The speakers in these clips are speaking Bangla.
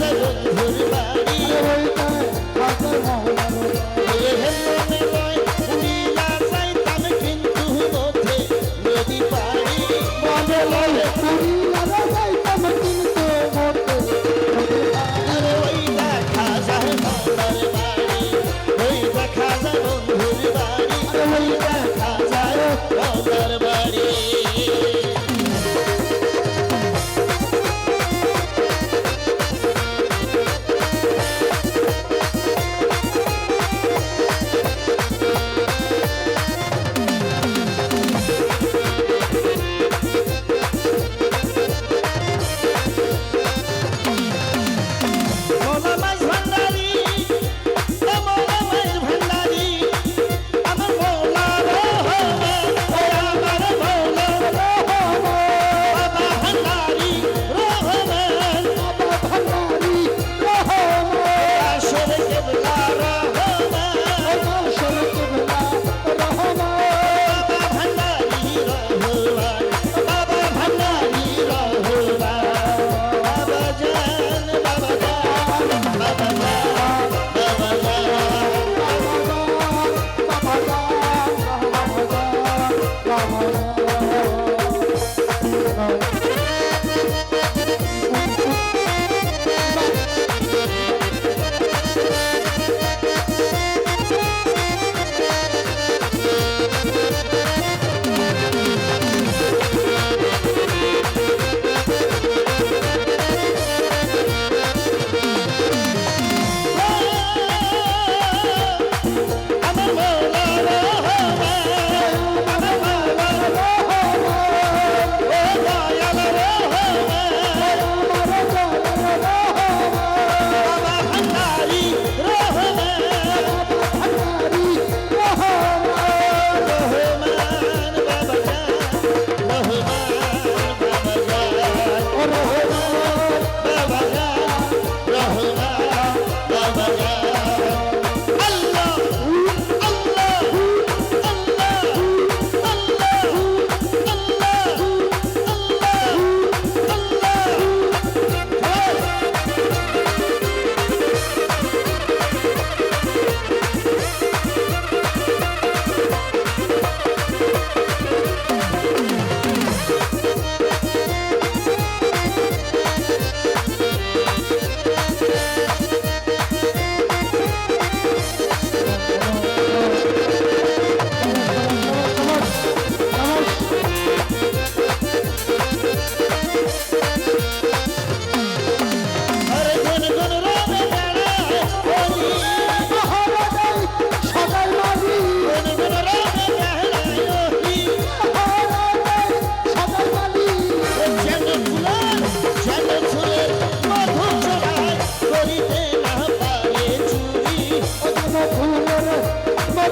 বাড়ি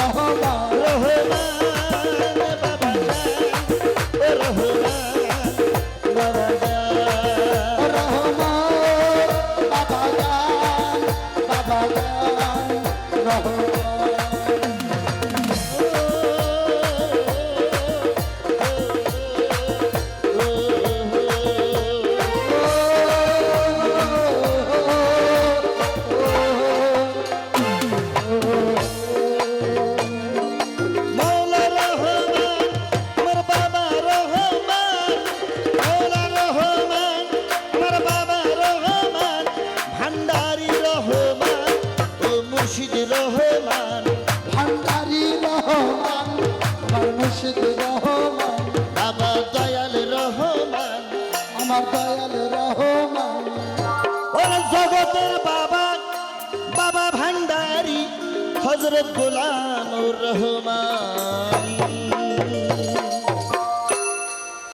Hoa রহমান ও মুর্শিদ রহমান। ভান্ডারি রহমান আমার মুর্শিদ রহমান। আমার দয়াল রহমান। আমার দয়াল রহমান। ওরা জগতের বাবা বাবা ভান্ডারি হজরত গোলাম রহমান।